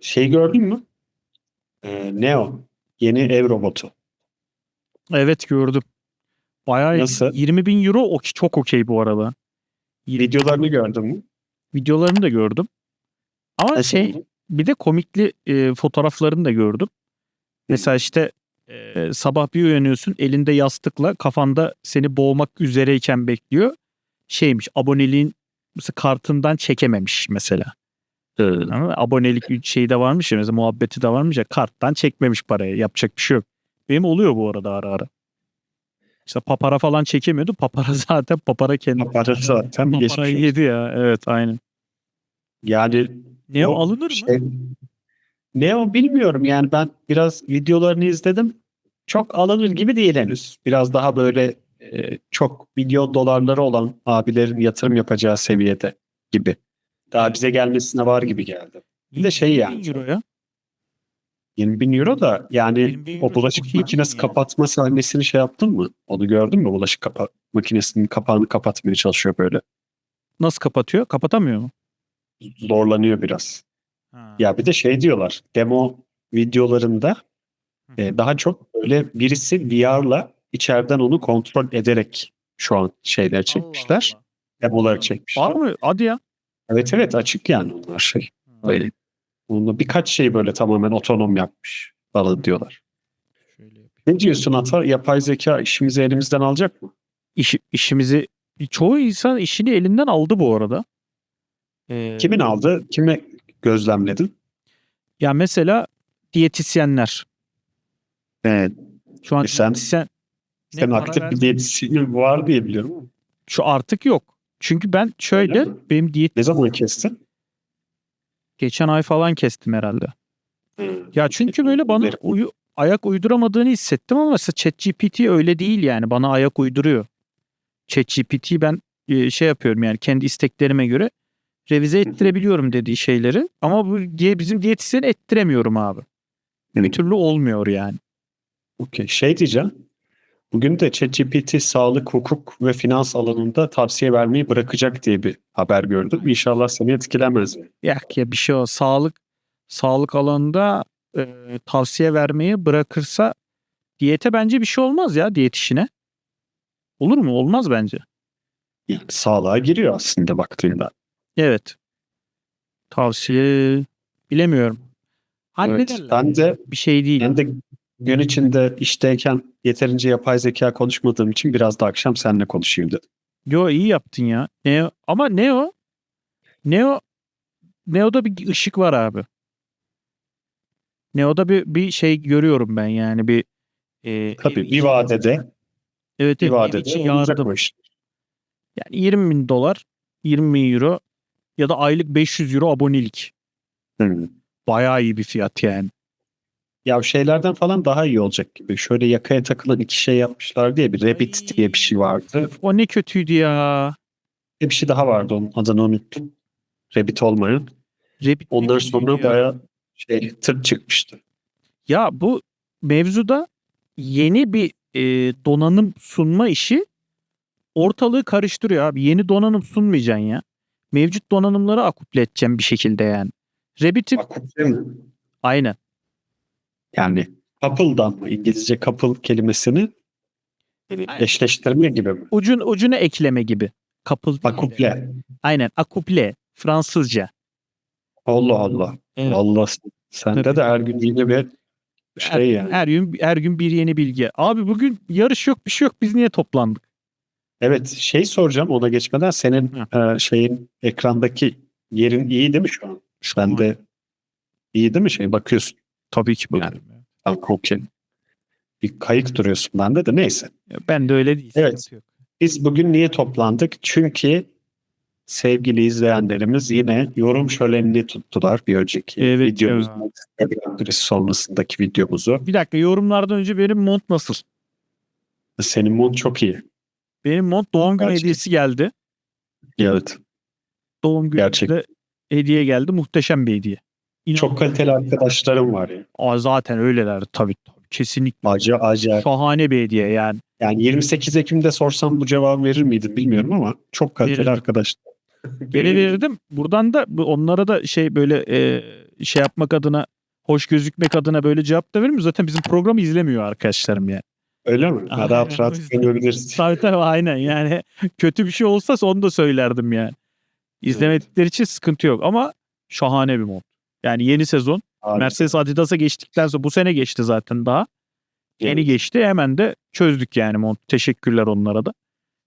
Şey gördün mü? Ee, Neo. Yeni ev robotu. Evet gördüm. Bayağı Nasıl? 20 bin euro o çok okey bu arada. Videolarını gördün mü? Videolarını da gördüm. Ama Nasıl şey bir de komikli e, fotoğraflarını da gördüm. Mesela işte e, sabah bir uyanıyorsun elinde yastıkla kafanda seni boğmak üzereyken bekliyor. Şeymiş aboneliğin mesela kartından çekememiş mesela. Ama abonelik şeyi de varmış ya mesela muhabbeti de varmış ya karttan çekmemiş parayı yapacak bir şey yok. Benim oluyor bu arada ara ara. İşte papara falan çekemiyordu. Papara zaten papara kendi Papara zaten geçmiş paparayı olsun. yedi ya. Evet aynen. Yani Ne o O alınır mı? şey- ne o bilmiyorum yani ben biraz videolarını izledim. Çok alınır gibi değil henüz. Biraz daha böyle e, çok milyon dolarları olan abilerin yatırım yapacağı seviyede gibi. Daha bize gelmesine var gibi geldi. Bir de şey 20 yani. bin euro ya. 20 bin euro da yani 20 euro o bulaşık makinesi yani. kapatma sahnesini şey yaptın mı? Onu gördün mü? Bulaşık kapa makinesinin kapağını kapatmaya çalışıyor böyle. Nasıl kapatıyor? Kapatamıyor mu? Zorlanıyor biraz. Ha. Ya bir de şey diyorlar. Demo videolarında e, daha çok böyle birisi VR'la içeriden onu kontrol ederek şu an şeyler çekmişler. Allah Demoları Allah. çekmişler. Var mı? Hadi ya. Evet evet açık yani onlar şey. Böyle. Onunla birkaç şey böyle tamamen otonom yapmış falan diyorlar. Şöyle yapayım. Ne diyorsun Ata? Yapay zeka işimizi elimizden alacak mı? İş, işimizi çoğu insan işini elinden aldı bu arada. Ee, Kimin aldı? Kime gözlemledin? Ya mesela diyetisyenler. Evet. Şu an E sen- diyetisyen ne Sen para aktif bir diyetisyen var diye biliyorum. Şu artık yok. Çünkü ben şöyle Öyle benim diyet Ne zaman kestin? geçen ay falan kestim herhalde. Ya çünkü böyle bana uyu, ayak uyduramadığını hissettim ama mesela ChatGPT öyle değil yani. Bana ayak uyduruyor. ChatGPT'yi ben e, şey yapıyorum yani kendi isteklerime göre revize ettirebiliyorum dediği şeyleri. Ama bu diye bizim diyetisyeni ettiremiyorum abi. Bir türlü olmuyor yani. Okey. Şey diyeceğim. Bugün de ChatGPT sağlık, hukuk ve finans alanında tavsiye vermeyi bırakacak diye bir haber gördüm. İnşallah seni etkilemez. Ya ya bir şey o sağlık sağlık alanında e, tavsiye vermeyi bırakırsa diyete bence bir şey olmaz ya diyet işine. Olur mu? Olmaz bence. Yani sağlığa giriyor aslında baktığında. Evet. Tavsiye bilemiyorum. Evet. Hallederler. Ben de bir şey değil. ben de gün içinde işteyken yeterince yapay zeka konuşmadığım için biraz da akşam seninle konuşayım dedim. Yo iyi yaptın ya. Neo ama Neo Neo Neo'da bir ışık var abi. Neo'da bir bir şey görüyorum ben yani bir e, Tabii bir için- vadede, evet, bir vadede için yardım. Yani 20 bin dolar, 20 bin euro ya da aylık 500 euro abonelik. Hı. Bayağı iyi bir fiyat yani. Ya şeylerden falan daha iyi olacak gibi. Şöyle yakaya takılan iki şey yapmışlar diye bir Rabbit diye bir şey vardı. O ne kötüydü ya. Bir şey daha vardı onun adını unuttum. Rabbit olmayan. Rabbit Ondan sonra ya. bayağı şey tırt çıkmıştı. Ya bu mevzuda yeni bir e, donanım sunma işi ortalığı karıştırıyor abi. Yeni donanım sunmayacaksın ya. Mevcut donanımları akuple edeceksin bir şekilde yani. Rabbit'i değil mi? aynen. Yani couple'dan mı? İngilizce couple kelimesini eşleştirme gibi mi? Ucun ucuna ekleme gibi. Couple. Akuple. Aynen akuple. Fransızca. Allah Allah. Evet. Allah sende Tabii. de her gün yine bir Her, şey yani. her gün her gün bir yeni bilgi. Abi bugün yarış yok bir şey yok. Biz niye toplandık? Evet şey soracağım ona geçmeden senin e, şeyin ekrandaki yerin iyi değil mi şu an? Şu Ben an- de iyi değil mi şey bakıyorsun. tabii ki bu. Yani. Tamam okey. Bir kayık duruyorsun bende de neyse. Ben de öyle değil. Evet. yok. Biz bugün niye toplandık? Çünkü sevgili izleyenlerimiz yine yorum şölenini tuttular bir önceki Evet videomuzun Instagram sonrasındaki videomuzu. Bir dakika yorumlardan önce benim mont nasıl? Senin mont çok iyi. Benim mont doğum günü Gerçekten. hediyesi geldi. Evet. Doğum Gerçek. gününde hediye geldi. Muhteşem bir hediye. İnanılmaz. Çok kaliteli arkadaşlarım var ya. Aa, zaten öyleler tabii. tabii. Kesinlikle. Acı acayip. Şahane bir hediye yani. Yani 28 Ekim'de sorsam bu cevabı verir miydim bilmiyorum ama çok kaliteli Verirdim. arkadaşlar. Geri verirdim. Buradan da onlara da şey böyle e, şey yapmak adına hoş gözükmek adına böyle cevap da vermiyorum. Zaten bizim programı izlemiyor arkadaşlarım yani. Öyle mi? Aynen, rahat rahat yüzden. görebilirsin. Tabii tabii aynen yani kötü bir şey olsa onu da söylerdim yani. İzlemedikleri için sıkıntı yok ama şahane bir mod. Yani yeni sezon Harika. Mercedes Adidas'a geçtikten sonra bu sene geçti zaten daha. Yeni Evet. geçti hemen de çözdük yani mont. Teşekkürler onlara da.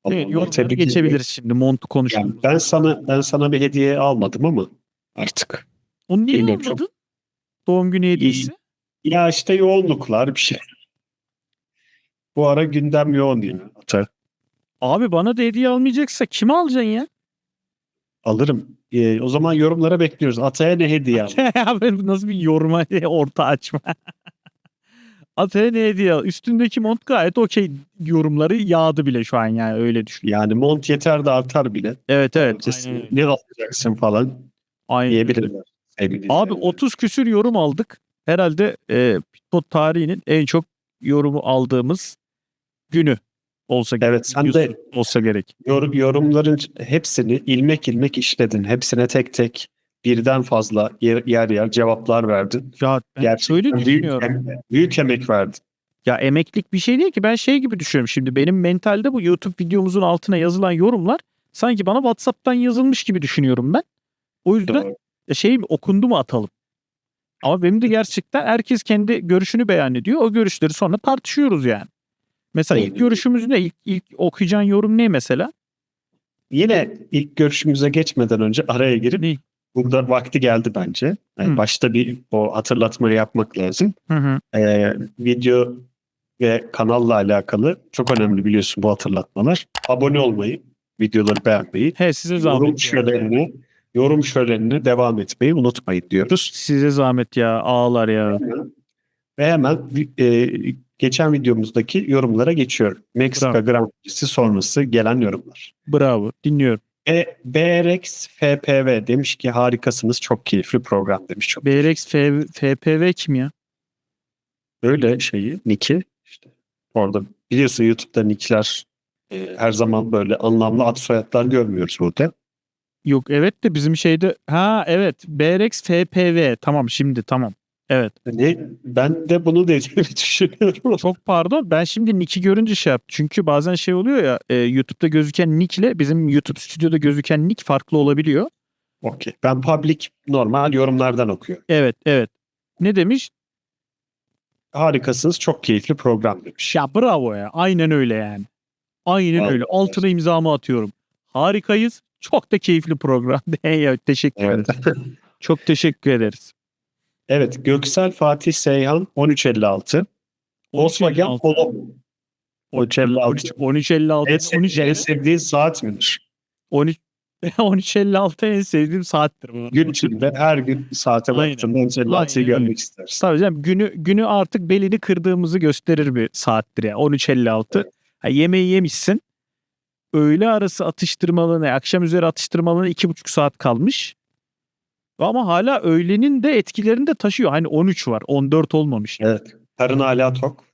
Evet, tebrik geçebiliriz şimdi montu konuşalım. Yani ben sana ben sana bir hediye almadım ama artık. Onu niye bilmiyorum, çok- almadın? Doğum günü hediyesi. Ya işte yoğunluklar bir şey. Bu ara gündem yoğun yine. Atar. Abi bana da hediye almayacaksa kime alacaksın ya? Alırım. Ee, o zaman yorumlara bekliyoruz. Ataya ne hediye al? Abi nasıl bir yoruma orta açma. Ataya ne hediye al? Üstündeki mont gayet okey yorumları yağdı bile şu an yani öyle düşün. Yani mont yeter de artar bile. Evet evet. Aynen. Ne alacaksın falan Aynen. diyebilirler. Abi izleyenler. 30 küsür yorum aldık. Herhalde e, Pitbot tarihinin en çok yorumu aldığımız günü olsa gerek. Evet sen de olsa gerek. yor- yorumların hepsini ilmek ilmek işledin. Hepsine tek tek birden fazla yer yer, yer cevaplar verdin. Ya ben Gerçekten büyük, düşünüyorum. em- büyük emek verdin. Ya emeklilik bir şey değil ki ben şey gibi düşünüyorum şimdi benim mentalde bu YouTube videomuzun altına yazılan yorumlar sanki bana WhatsApp'tan yazılmış gibi düşünüyorum ben. O yüzden Doğru. şey mi, okundu mu atalım. Ama benim de gerçekten herkes kendi görüşünü beyan ediyor. O görüşleri sonra tartışıyoruz yani. Mesela ilk görüşümüz ne? İlk, ilk okuyacağın yorum ne mesela? Yine ilk görüşümüze geçmeden önce araya girip Ne? burada vakti geldi bence. Yani Hı. başta bir o hatırlatmayı yapmak lazım. Hı hı. Ee, video ve kanalla alakalı çok önemli biliyorsun bu hatırlatmalar. Abone olmayı, videoları beğenmeyi, He size yorum zahmet. ya. şölenine, yorum şölenine devam etmeyi unutmayın diyoruz. Size zahmet ya ağlar ya. Ve hemen e, geçen videomuzdaki yorumlara geçiyorum. Meksika Bravo. Grand Prix'si sonrası gelen yorumlar. Bravo dinliyorum. E, BRX FPV demiş ki harikasınız çok keyifli program demiş. Çok BRX F- FPV kim ya? böyle şeyi Nick'i işte orada biliyorsun YouTube'da Nick'ler e, her zaman böyle anlamlı ad soyadlar görmüyoruz burada. Yok evet de bizim şeyde ha evet BRX FPV tamam şimdi tamam. Evet. Ne? Ben de bunu dediğimi düşünüyorum. Çok pardon ben şimdi Nick'i görünce şey yaptım. Çünkü bazen şey oluyor ya e, YouTube'da gözüken Nick ile bizim YouTube stüdyoda gözüken Nick farklı olabiliyor. Okey. Ben public normal yorumlardan okuyorum. Evet evet. Ne demiş? Harikasınız çok keyifli program demiş. Ya bravo ya. Aynen öyle yani. Aynen Vallahi öyle. Altına imzamı atıyorum. Harikayız. Çok da keyifli program. evet, teşekkür Evet. ederim. Çok teşekkür ederiz. Evet Göksel Fatih Seyhan 1356. Volkswagen 13.56. Polo. 1356. 13.56. En, sev- 13, en sevdiğin saat midir? 13 13.56 en sevdiğim saattir bu. Gün içinde her gün saate baktığında 1356'yı Aynen öyle. görmek istersin. Tabii canım günü, günü artık belini kırdığımızı gösterir bir saattir ya. 13.56. Ha, yemeği yemişsin. Öğle arası atıştırmalığına, akşam üzeri atıştırmalığına iki buçuk saat kalmış. Ama hala öğlenin de etkilerini de taşıyor. Hani 13 var, 14 olmamış. Evet. Karın hala tok.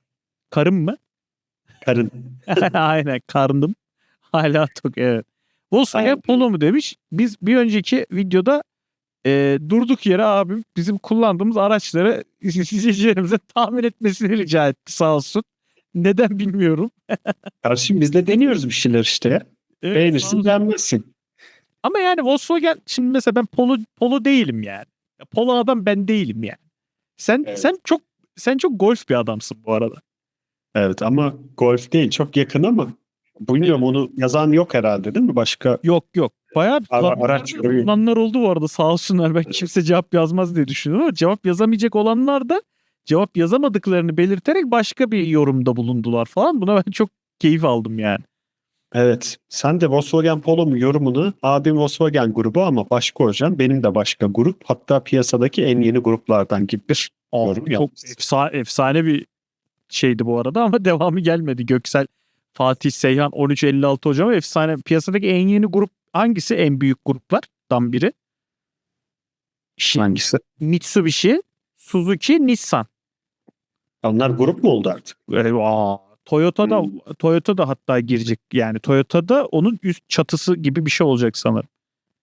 Karım mı? Karın. Aynen karnım. Hala tok evet. Volkswagen. Polo mu demiş. Biz bir önceki videoda e, durduk yere abim bizim kullandığımız araçları izleyicilerimize tahmin etmesini rica etti sağ olsun. Neden bilmiyorum. Karşım biz de deniyoruz bir şeyler işte. Evet, Beğenirsin beğenmezsin. Ama yani Volkswagen şimdi mesela ben Polo Polo değilim yani. Ya Polo adam ben değilim yani. Sen Evet. sen çok sen çok golf bir adamsın bu arada. Evet ama golf değil çok yakın ama bilmiyorum onu yazan yok herhalde değil mi? Başka Yok yok. Bayağı bir Ara- araç kullananlar oldu bu arada sağ olsunlar. Ben kimse cevap yazmaz diye düşünüyorum ama cevap yazamayacak olanlar da cevap yazamadıklarını belirterek başka bir yorumda bulundular falan. Buna ben çok keyif aldım yani. Evet sen de Volkswagen Polo mu yorumunu abim Volkswagen grubu ama başka hocam benim de başka grup hatta piyasadaki en yeni gruplardan gibi bir yorum Çok yapmışsın. efsane, bir şeydi bu arada ama devamı gelmedi. Göksel, Fatih, Seyhan, 1356 hocam efsane. Piyasadaki en yeni grup hangisi? En büyük gruplardan biri. Şi- Hangisi? Mitsubishi, Suzuki, Nissan. Onlar grup mu oldu artık? Böyle, aa, Toyota'da Hmm. Toyota da hatta girecek. Yani Toyota'da onun üst çatısı gibi bir şey olacak sanırım.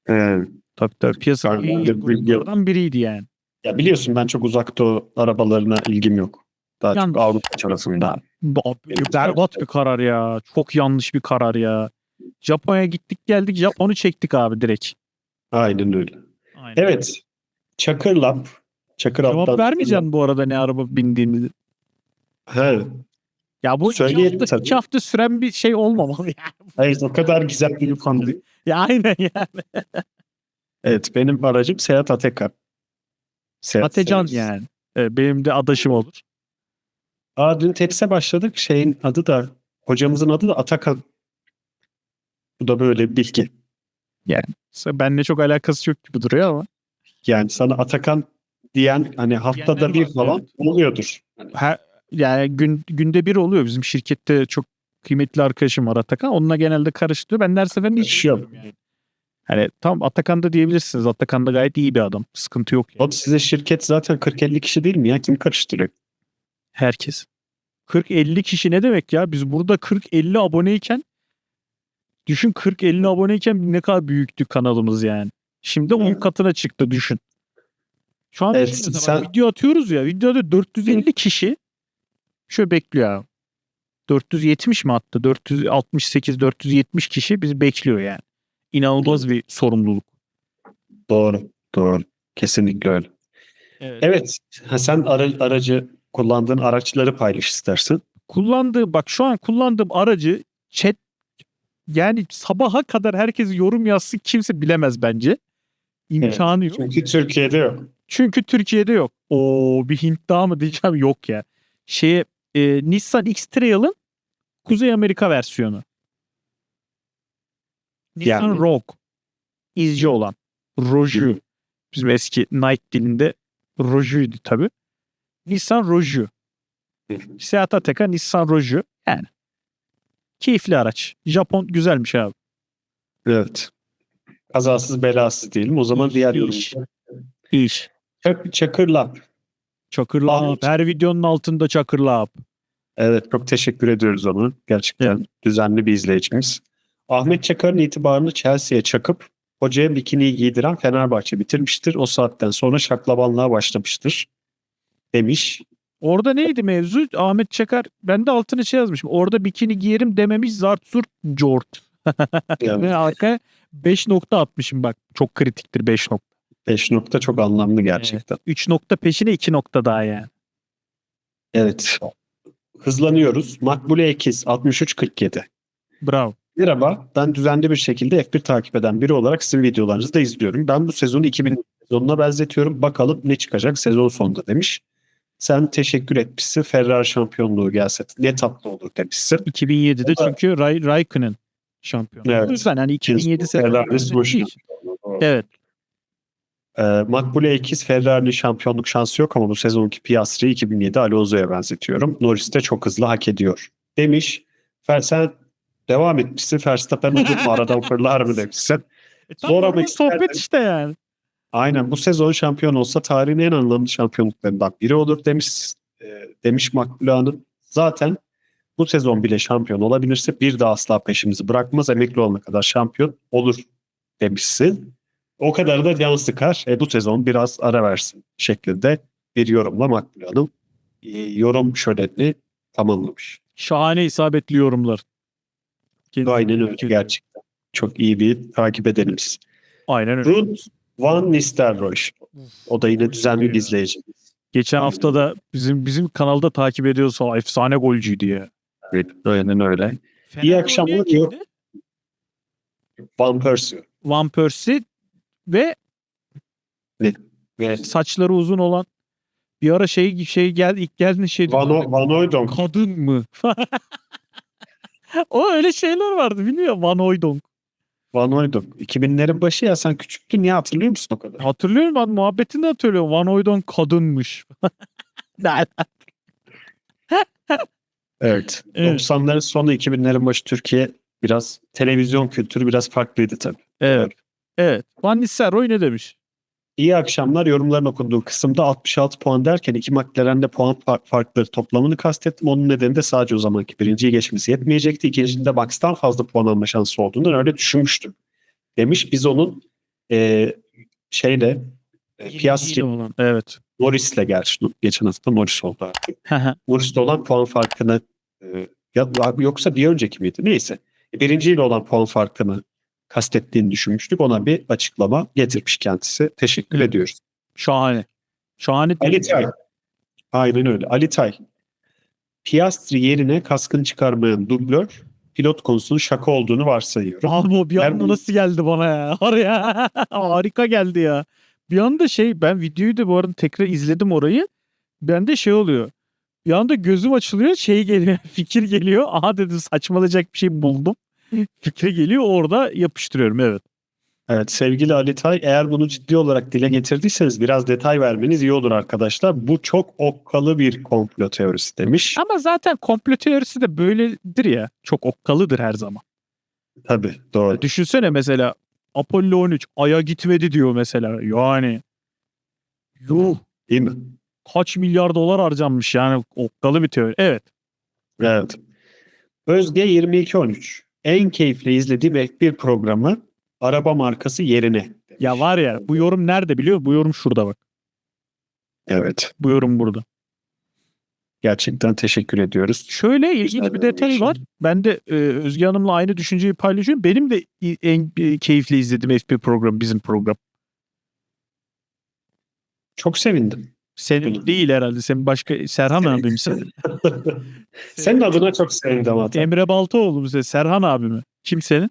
He, Tabii tabii bilgi- gruplardan biriydi yani. Ya biliyorsun ben çok uzak doğu arabalarına ilgim yok. Daha Yanlış. çok Avrupa tarafında. Ba- Berbat bir karar ya. Çok yanlış bir karar ya. Japonya'ya gittik geldik Japon'u çektik abi direkt. Aynen öyle. Aynen. Evet. Çakır Lab. Çakır Cevap Lab'dan- vermeyeceksin bu arada ne araba bindiğimizi. He. Ya bu iki Söyleyelim hafta, tabii. iki hafta süren bir şey olmamalı ya. Hayır o kadar güzel bir konu değil. Ya aynen ya. Evet benim aracım Seat Ateca. Seat Atecan serisi. yani. Evet, benim de adaşım olur. Aa dün tepse başladık. Şeyin adı da hocamızın adı da Atakan. Bu da böyle bir bilgi. Benle çok alakası yok gibi duruyor ama. Yani sana Atakan diyen hani haftada Diyenler bir var, falan evet. oluyordur. Her, yani gün, günde bir oluyor. Bizim şirkette çok kıymetli arkadaşım var Atakan. Onunla genelde karıştırıyor. Ben her seferinde hiç yani. Hani tam Atakan da diyebilirsiniz. Atakan da gayet iyi bir adam. Sıkıntı yok yani. Oğlum size şirket zaten 40-50 kişi değil mi ya? Kim karıştırıyor? Herkes. 40-50 kişi ne demek ya? Biz burada 40-50 aboneyken düşün 40-50 aboneyken ne kadar büyüktü kanalımız yani. Şimdi 10 katına çıktı düşün. Şu an Evet, sen- video atıyoruz ya. Videoda 450 kişi şöyle bekliyor abi. 470 mi attı? 468 470 kişi bizi bekliyor yani. İnanılmaz bir sorumluluk. Doğru. Doğru. Kesinlikle öyle. Evet. Ha, sen ara- aracı kullandığın araçları paylaş istersin. kullandığı bak şu an kullandığım aracı chat yani sabaha kadar herkes yorum yazsın kimse bilemez bence. İmkanı yok. Çünkü Türkiye'de yok. Çünkü Türkiye'de yok. O bir Hint daha mı diyeceğim yok ya. Şeye e, Nissan X-Trail'ın Kuzey Amerika versiyonu. Nissan Yani- Rogue. İzci olan. Roju. Bizim eski Night dilinde Roju'ydu tabi. Nissan Roju. Seat Ateca Nissan Roju. Yani. Keyifli araç. Japon güzelmiş abi. Evet. Kazasız belasız diyelim. O zaman diğer iş. yorum. İş. Çak, Çakırlap. Abi. Her videonun altında çakırlı abi. Evet çok teşekkür ediyoruz ona. Gerçekten düzenli bir izleyicimiz. Ahmet Çakar'ın itibarını Chelsea'ye çakıp hocaya bikiniyi giydiren Fenerbahçe bitirmiştir. O saatten sonra şaklabanlığa başlamıştır. Demiş. Orada neydi mevzu? Ahmet Çakar ben de altına şey yazmışım. Orada bikini giyerim dememiş zart zurt jort. Yani Ve arkaya 5 nokta atmışım bak. Çok kritiktir 5 nokta. 5 nokta çok anlamlı gerçekten. 3 nokta peşine 2 nokta daha yani. Evet. Hızlanıyoruz. Makbule Ekiz 6347. Bravo. Merhaba, ben düzenli bir şekilde F1 takip eden biri olarak sizin videolarınızı da izliyorum. Ben bu sezonu 2000 sezonuna benzetiyorum. Bakalım ne çıkacak sezon sonunda demiş. Sen teşekkür etmişsin. Ferrari şampiyonluğu gelse ne tatlı olur demişsin. 2007'de O da- çünkü Ray, Raikkonen şampiyon. Evet. O yüzden hani 2007 Ferrari sezonu. Solution. Evet. Ee, Makbule Ekiz Ferrari'nin şampiyonluk şansı yok ama bu sezonki Piastri'yi 2007 Alonso'ya benzetiyorum. Norris de çok hızlı hak ediyor. Demiş. Fer, sen devam etmişsin. Verstappen olur mu aradan fırlar mı demişsin. E, Zor ama sohbet işte yani. Aynen bu sezon şampiyon olsa tarihin en anlamlı şampiyonluklarından biri olur demiş e, demiş Makbule Hanım. Zaten bu sezon bile şampiyon olabilirse bir daha asla peşimizi bırakmaz. Emekli olana kadar şampiyon olur demişsin. O kadar da can sıkar. E, bu sezon biraz ara versin şeklinde bir yorumla Makbule Hanım e, yorum şölenini tamamlamış. Şahane isabetli yorumlar. Kendisi- Aynen öyle gerçekten. Çok iyi bir takip edenimiz. Aynen öyle. Ruth Van Nistelrooy. O da yine düzenli bir izleyici. Geçen hafta da bizim bizim kanalda takip ediyorsa efsane golcüydü ya. Evet, aynen öyle. İyi akşamlar diyor. Van Persie. Van Persie ve Ve saçları uzun olan bir ara şey şey geldi ilk geldiğinde şey Van, diyorlardı, o, Van Hooijdonk. kadın mı? o öyle şeyler vardı bilmiyor Van Hooijdonk. Van Hooijdonk. 2000'lerin başı ya sen küçüktün niye hatırlıyor musun o kadar? Hatırlıyorum ben muhabbetini hatırlıyorum. Van Hooijdonk kadınmış. Evet. Evet. 90'ların sonu 2000'lerin başı Türkiye biraz televizyon kültürü biraz farklıydı tabii. evet. Evet. Van Nistelrooy ne demiş? İyi akşamlar. Yorumların okunduğu kısımda 66 puan derken iki McLaren'de puan fa- farkları toplamını kastettim. Onun nedeni de sadece o zamanki birinciyi geçmesi yetmeyecekti. İkincide Max'tan fazla puan alma şansı olduğundan öyle düşünmüştüm. Demiş biz onun e, şeyle E, Piastri olan. Evet. Norris'le gerçi geçen hafta Norris oldu artık. Norris'le olan puan farkını e, ya, yoksa bir önceki miydi? Neyse. Birinciyle olan puan farkını kastettiğini düşünmüştük. Ona bir açıklama getirmiş kendisi. Teşekkür Evet. ediyoruz. Şahane. Şahane. Ali Tay. Aynen öyle. Ali Tay. Piastri yerine kaskını çıkarmayan dublör pilot konusunun şaka olduğunu varsayıyor. Bravo bir anda bunu- nasıl geldi bana ya? Var ya. Harika geldi ya. Bir anda şey ben videoyu da bu arada tekrar izledim orayı. Bende şey oluyor. Bir anda gözüm açılıyor şey geliyor fikir geliyor. Aha dedim saçmalayacak bir şey buldum. Fikri geliyor orada yapıştırıyorum evet. Evet sevgili Ali Tay eğer bunu ciddi olarak dile getirdiyseniz biraz detay vermeniz iyi olur arkadaşlar. Bu çok okkalı bir komplo teorisi demiş. Ama zaten komplo teorisi de böyledir ya. Çok okkalıdır her zaman. Tabii doğru. Düşünsene mesela Apollo 13 Ay'a gitmedi diyor mesela. Yani yuh Değil mi? kaç milyar dolar harcanmış yani okkalı bir teori. Evet. Evet. Özge 2213. En keyifli izlediğim F1 programı araba markası yerine. Ya var ya bu yorum nerede biliyor musun? Bu yorum şurada bak. Evet. Bu yorum burada. Gerçekten teşekkür ediyoruz. Şöyle ilginç bir detay şey. var. Ben de e, Özge Hanım'la aynı düşünceyi paylaşıyorum. Benim de en e, keyifli izlediğim F1 programı bizim program. Çok sevindim. Senin değil herhalde. Senin başka Serhan abi misin? Senin adına çok sevindim hatta. Emre Baltaoğlu mu? sen? Serhan abi mi? Kim senin?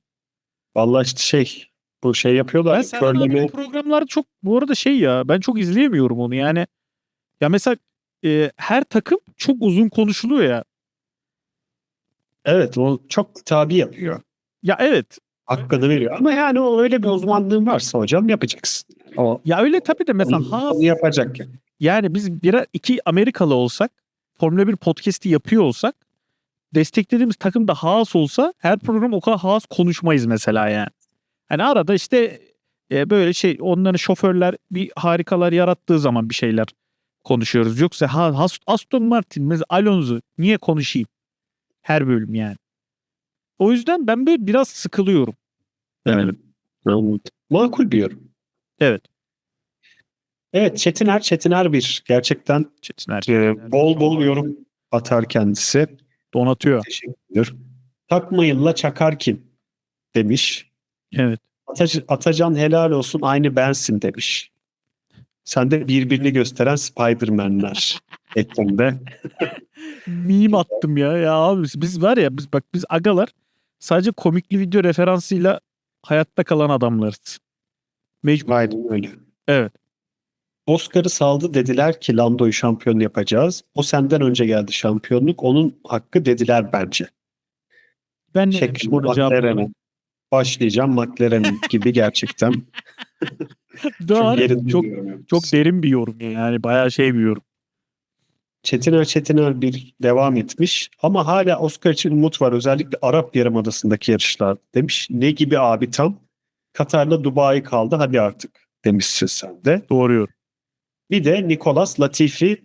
Vallahi işte şey bu şey yapıyorlar. Ben Serhan körleme. abinin programları çok bu arada şey ya ben çok izleyemiyorum onu yani. Ya mesela e, her takım çok uzun konuşuluyor ya. Evet o çok tabi yapıyor. Ya evet. Hakkını veriyor. Ama yani o öyle bir uzmanlığın varsa hocam yapacaksın. O Ya öyle tabii de mesela onu, Haas onu yapacak yani. Yani biz bir iki Amerikalı olsak, Formula 1 podcast'i yapıyor olsak, desteklediğimiz takım da Haas olsa her program o kadar Haas konuşmayız mesela yani. Hani arada işte e, böyle şey onların şoförler bir harikalar yarattığı zaman bir şeyler konuşuyoruz. Yoksa ha, Aston Martin, mesela Alonso niye konuşayım? Her bölüm yani. O yüzden ben böyle biraz sıkılıyorum. Evet. Anladım. Makul bir yorum. Evet. Evet Çetiner Çetiner bir. Gerçekten Çetin Er- e, bol bol yorum atar kendisi. donatıyor. Teşekkür. Takmayınla çakar kim? Demiş. Evet. Atac- Atacan helal olsun aynı bensin demiş. Sen de birbirini gösteren Spider-Man'ler eklinde. meme attım ya. Ya abi biz var ya biz bak biz agalar sadece komikli video referansıyla hayatta kalan adamlarız. Mecbur. Aynen öyle. Evet. Oscar'ı saldı dediler ki Lando'yu şampiyon yapacağız. O senden önce geldi şampiyonluk. Onun hakkı dediler bence. Ben ne cevabını? McLaren'e. Başlayacağım McLaren gibi gerçekten. Doğru. Çok, çok derin bir yorum yani bayağı şey bir yorum. Çetiner Çetiner bir devam etmiş. Ama hala Oscar için umut var. Özellikle Arap Yarımadası'ndaki yarışlar demiş. Ne gibi abi tam? Katar'la Dubai kaldı hadi artık demişsin sen de. Doğru. Bir de Nicolas Latifi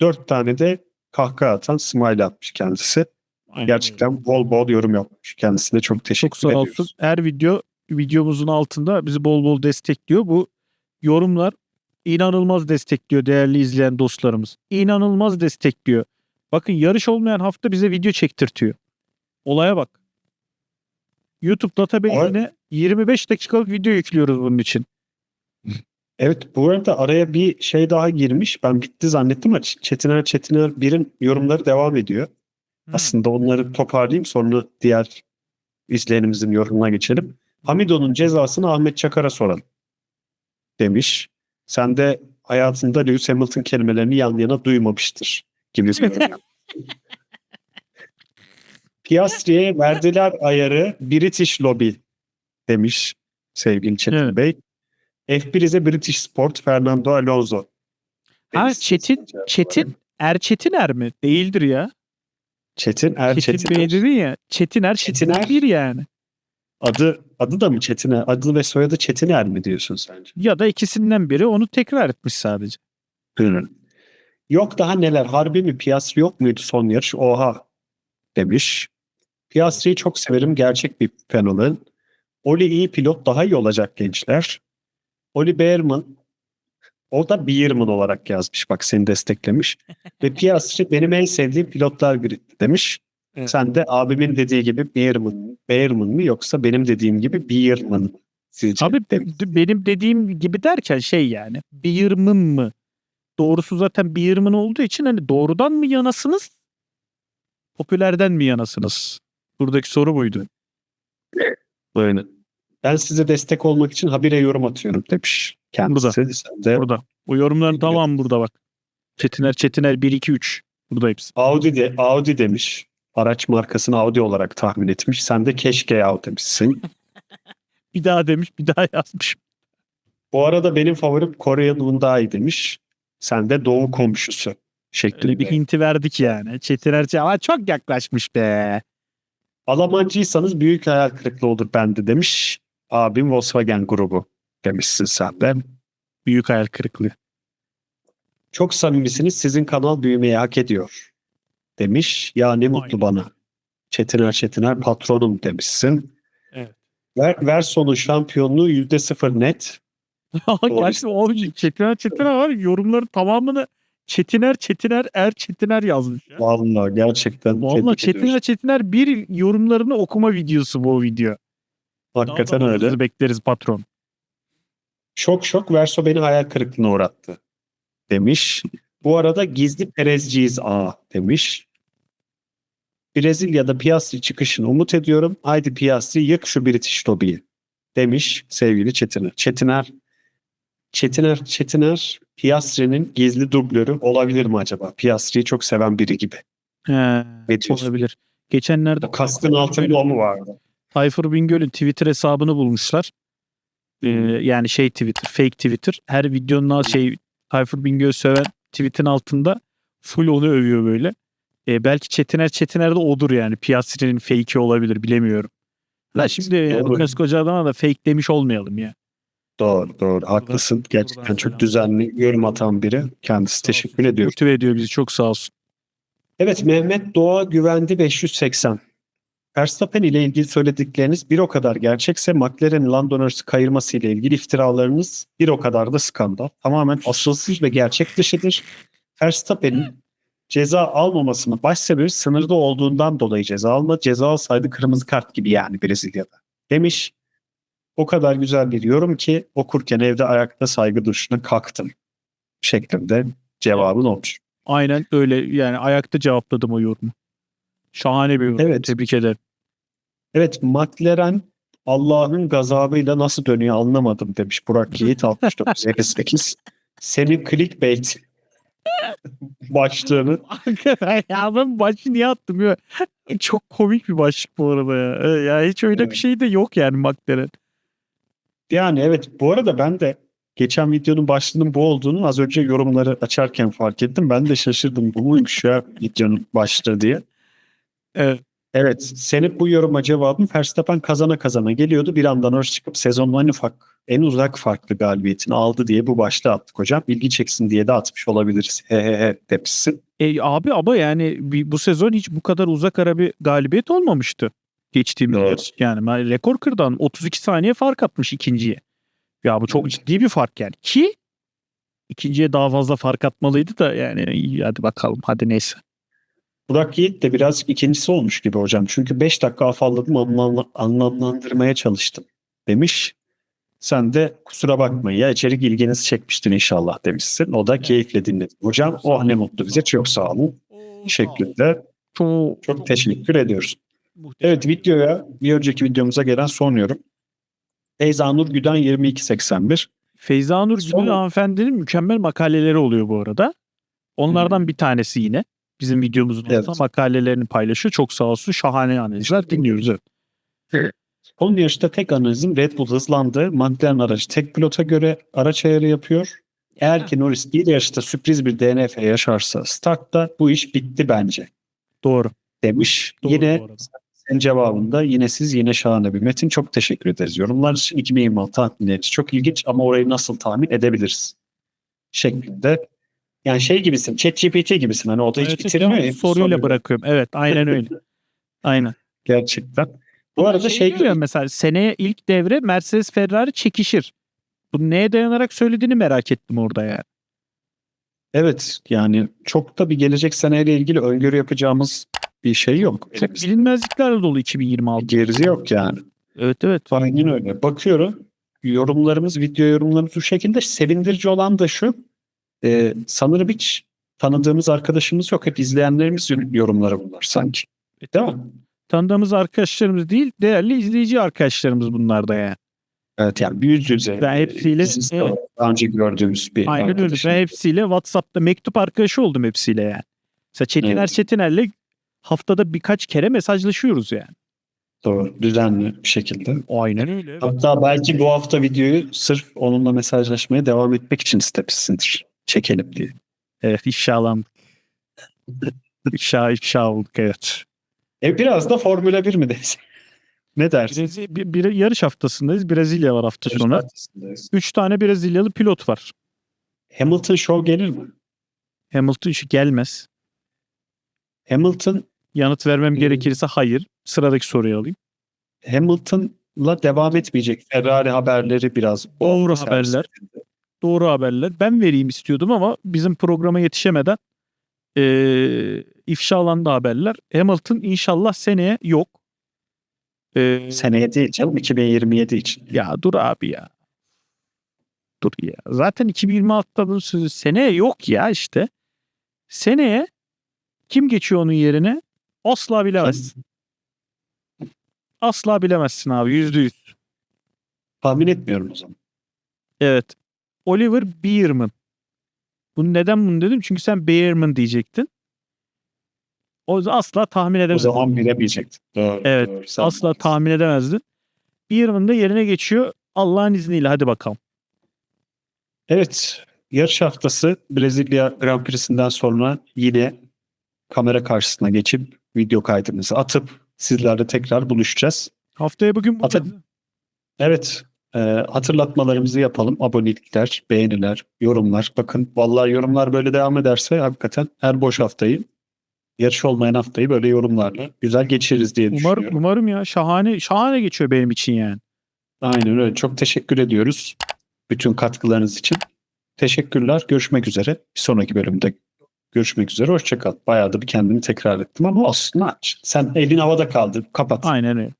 dört tane de kahkaha atan smile atmış kendisi. Aynen öyle. Gerçekten bol bol yorum yapmış. Kendisine çok teşekkür çok ediyoruz. olsun. Her video videomuzun altında bizi bol bol destekliyor. Bu yorumlar inanılmaz destekliyor değerli izleyen dostlarımız. İnanılmaz destekliyor. Bakın yarış olmayan hafta bize video çektirtiyor. Olaya bak. YouTube database'ine 25 dakikalık video yüklüyoruz bunun için. Evet bu arada araya bir şey daha girmiş. Ben bitti zannettim ama Çetiner Çetiner birin yorumları devam ediyor. Aslında onları toparlayayım sonra diğer izleyenimizin yorumuna geçelim. Hamido'nun cezasını Ahmet Çakar'a soralım demiş. Sen de hayatında Lewis Hamilton kelimelerini yan yana duymamıştır gibi. Piastri'ye verdiler ayarı British Lobby demiş sevgili Çetin Evet. Bey. F1'e British Sport Fernando Alonso. Ha demiş. Çetin, Çetin Erçetiner mi? Değildir ya. Çetin Er Çetin, Çetin. Bey dedin ya. Çetiner Çetiner Çetiner. bir yani. Adı adı da mı Çetiner? Adı ve soyadı Çetiner mi diyorsun sence? Ya da ikisinden biri onu tekrar etmiş sadece. Hı. Yok daha neler harbi mi Piastri yok muydu son yarış oha demiş. Piastri'yi çok severim gerçek bir fenomen. Oli iyi pilot daha iyi olacak gençler. Oli Behrman O da Beerman olarak yazmış. Bak seni desteklemiş. Ve Piastri benim en sevdiğim pilotlar griddi demiş. Evet. Sen de abimin dediği gibi Beerman mı? Beerman mı yoksa benim dediğim gibi Beerman mı? Sizce? Abi demiş. benim dediğim gibi derken şey yani Beerman mı? Doğrusu zaten Beerman olduğu için hani doğrudan mı yanasınız? Popülerden mi yanasınız? Buradaki soru buydu. Aynen. Ben size destek olmak için habire yorum atıyorum demiş. Kendisi. Sen de Burada. O yorumların Bilmiyorum. tamam burada bak. Çetiner Çetiner 1 2 3. Burada hepsi. Audi de Audi demiş. Araç markasını Audi olarak tahmin etmiş. Sen de keşke yahu demişsin. Bir daha demiş, bir daha yazmış. Bu arada benim favorim Korean Hyundai demiş. Sen de doğu komşusu Öyle şeklinde. bir hinti verdik yani. Çetiner ama çok yaklaşmış be. Almancıysanız büyük hayal kırıklığı olur bende demiş. Abim Volkswagen grubu demişsin sen de. Büyük hayal kırıklığı. Çok samimisiniz sizin kanal büyümeyi hak ediyor demiş. Ya ne mutlu Aynen. bana. Çetiner Çetiner patronum demişsin. Evet. Ver, Verso'nun şampiyonluğu yüzde sıfır net. Gerçekten o Çetiner Çetiner var yorumların tamamını Çetiner Çetiner Er Çetiner yazmış ya. Vallahi gerçekten Vallahi Çetiner. Çetiner bir yorumlarını okuma videosu bu video. Hakikaten Daha da öyle. bekleriz patron. Şok şok Verso beni hayal kırıklığına uğrattı demiş. Bu arada gizli Perezciyiz a demiş. Brezilya'da Piastri çıkışını umut ediyorum. Haydi Piastri yık şu British lobiyi demiş sevgili Çetiner. Çetiner Çetiner Çetiner Piastri'nin gizli dublörü olabilir mi acaba? Piastri'yi çok seven biri gibi. He, olabilir. Geçenlerde O kaskın altında o mu vardı? Tayfur Bingöl'ün Twitter hesabını bulmuşlar. Ee, yani şey Twitter, fake Twitter. Her videonun al- şey Tayfur Bingöl söven tweetin altında full onu övüyor böyle. Ee, belki Çetiner Çetiner de odur yani. Piastri'nin fake'i olabilir bilemiyorum. La Evet, şimdi doğru. koskoca adama da fake demiş olmayalım ya. Doğru doğru haklısın. Gerçekten çok düzenli yorum atan biri. Kendisi teşekkür ediyorum. Motive ediyor bizi çok sağ olsun. Evet Mehmet Doğa Güvendi 580. Verstappen ile ilgili söyledikleriniz bir o kadar gerçekse McLaren'in Lando Norris'i kayırması ile ilgili iftiralarınız bir o kadar da skandal. Tamamen asılsız ve gerçek dışıdır. Verstappen'in ceza almamasının baş sebebi sınırda olduğundan dolayı ceza alma. Ceza alsaydı kırmızı kart gibi yani Brezilya'da. Demiş. O kadar güzel bir yorum ki okurken evde ayakta saygı duruşuna kalktım. Şeklinde cevabın olmuş. Aynen öyle yani ayakta cevapladım o yorumu. Şahane bir yorum. Evet. Tebrik ederim. Evet McLaren Allah'ın gazabıyla nasıl dönüyor anlamadım demiş Burak Yiğit 6958. Senin clickbait başlığını ya ben başlığı niye attım ya? Çok komik bir başlık bu arada ya. Ee, Ya hiç öyle bir Evet. şey de yok yani McLaren. yani evet bu arada ben de geçen videonun başlığının bu olduğunu az önce yorumları açarken fark ettim. Ben de şaşırdım bu muymuş ya videonun başlığı diye. Evet. Evet senin bu yoruma cevabın Verstappen kazana kazana geliyordu. Bir anda Norris çıkıp sezonun en ufak en uzak farklı galibiyetini aldı diye bu başlığı attık hocam. Bilgi çeksin diye de atmış olabiliriz. He he he demişsin. E, abi ama yani bu sezon hiç bu kadar uzak ara bir galibiyet olmamıştı. Geçtiğimiz Doğru. yıl. Yani rekor kırdan 32 saniye fark atmış ikinciye. Ya bu çok Evet. ciddi bir fark yani. Ki ikinciye daha fazla fark atmalıydı da yani hadi bakalım hadi neyse. Burak Yiğit de biraz ikincisi olmuş gibi hocam. Çünkü 5 dakika afalladım anlam- anlamlandırmaya çalıştım demiş. Sen de kusura bakmayın ya içerik ilginizi çekmiştin inşallah demişsin. O da keyifle dinledi. Hocam oh ne mutlu bize çok sağ olun. Teşekkürler. Çok, Çok teşekkür ediyoruz. Evet videoya bir önceki videomuza gelen son yorum. Feyza Nur Güden 2281. Feyza Nur Gül'ün hanımefendinin mükemmel makaleleri oluyor bu arada. Onlardan bir tanesi yine. Bizim videomuzun Hmm. Evet. makalelerini paylaşıyor. Çok sağ olsun. Şahane analizler dinliyoruz. Evet. Son yarışta tek analizim Red Bull hızlandı. McLaren aracı tek pilota göre araç ayarı yapıyor. Eğer ki Norris bir yarışta sürpriz bir DNF yaşarsa startta bu iş bitti bence Doğru. demiş. Doğru yine arada. senin cevabında yine siz yine şahane bir metin. Çok teşekkür ederiz. Yorumlar için 2026 tahminleriniz çok ilginç ama orayı nasıl tahmin edebiliriz? Şeklinde. Yani şey gibisin, ChatGPT gibisin. Hani o da hiç Evet, bitiremiyor. evet, ya, soruyla bırakıyorum. Evet aynen öyle. aynen. Gerçekten. Bu arada şey diyor ya mesela seneye ilk devre Mercedes Ferrari çekişir. Bunu neye dayanarak söylediğini merak ettim orada ya. Evet yani çok da bir gelecek seneyle ilgili öngörü yapacağımız bir şey yok. Çok Elimizde. bilinmezliklerle dolu 2026. Gerisi yok yani. Evet evet. Aynen öyle. Bakıyorum yorumlarımız, video yorumlarımız bu şekilde. Sevindirici olan da şu. E, sanırım hiç tanıdığımız arkadaşımız yok. Hep izleyenlerimiz yorumları bunlar sanki. Değil mi? Tanıdığımız arkadaşlarımız değil, değerli izleyici arkadaşlarımız bunlar da yani. Evet yani bir yüz yüze. Ben hepsiyle- evet. Daha önce gördüğümüz bir Aynen öyle. Ben hepsiyle WhatsApp'ta mektup arkadaşı oldum hepsiyle yani. Mesela Çetiner Evet. Çetiner'le haftada birkaç kere mesajlaşıyoruz yani. Doğru. Düzenli bir şekilde. Aynen öyle. Hatta belki bu hafta videoyu sırf onunla mesajlaşmaya devam etmek için istemişsindir. Çekelim diye. Evet inşallah. İnşallah inşallah olduk evet. E biraz da Formula 1 mi desek? ne dersin? Brezi- bir, bir yarış haftasındayız. Brezilya var hafta sonu. Yarış Üç tane Brezilyalı pilot var. Hamilton Show gelir mi? Hamilton işi gelmez. Hamilton Yanıt vermem Hmm. gerekirse hayır. Sıradaki soruyu alayım. Hamilton'la devam etmeyecek. Ferrari haberleri biraz servis haberler. edildi. Doğru haberler. Ben vereyim istiyordum ama bizim programa yetişemeden eee ifşalandı haberler. Hamilton inşallah seneye yok. Eee, Seneye değil canım 2027 için. ya dur abi ya. Dur ya. Zaten 2026'da bunun sözü seneye yok ya işte. Seneye kim geçiyor onun yerine? Asla bilemezsin. Asla bilemezsin abi yüzde yüz. Tahmin etmiyorum o zaman. Evet. Oliver Beerman. Bunu neden bunu dedim? Çünkü sen Beerman diyecektin. O asla tahmin O edemezdin. zaman bilemeyecektim. Doğru, Evet, doğru. Asla haklısın. tahmin edemezdin. Beerman da yerine geçiyor. Allah'ın izniyle hadi bakalım. Evet. Yarış haftası Brezilya Grand Prix'sinden sonra yine kamera karşısına geçip video kaydımızı atıp sizlerle tekrar buluşacağız. Haftaya bugün bu Atın. Evet. E, hatırlatmalarımızı yapalım. Abonelikler, beğeniler, yorumlar. Bakın vallahi yorumlar böyle devam ederse hakikaten her boş haftayı yarış olmayan haftayı böyle yorumlarla güzel geçiririz diye düşünüyorum. umarım ya şahane şahane geçiyor benim için yani. Aynen öyle. Çok teşekkür ediyoruz bütün katkılarınız için. Teşekkürler. Görüşmek üzere. Bir sonraki bölümde görüşmek üzere. Hoşçakal. Bayağı da bir kendimi tekrar ettim ama olsun. Sen elin havada kaldı. Kapat. Aynen öyle.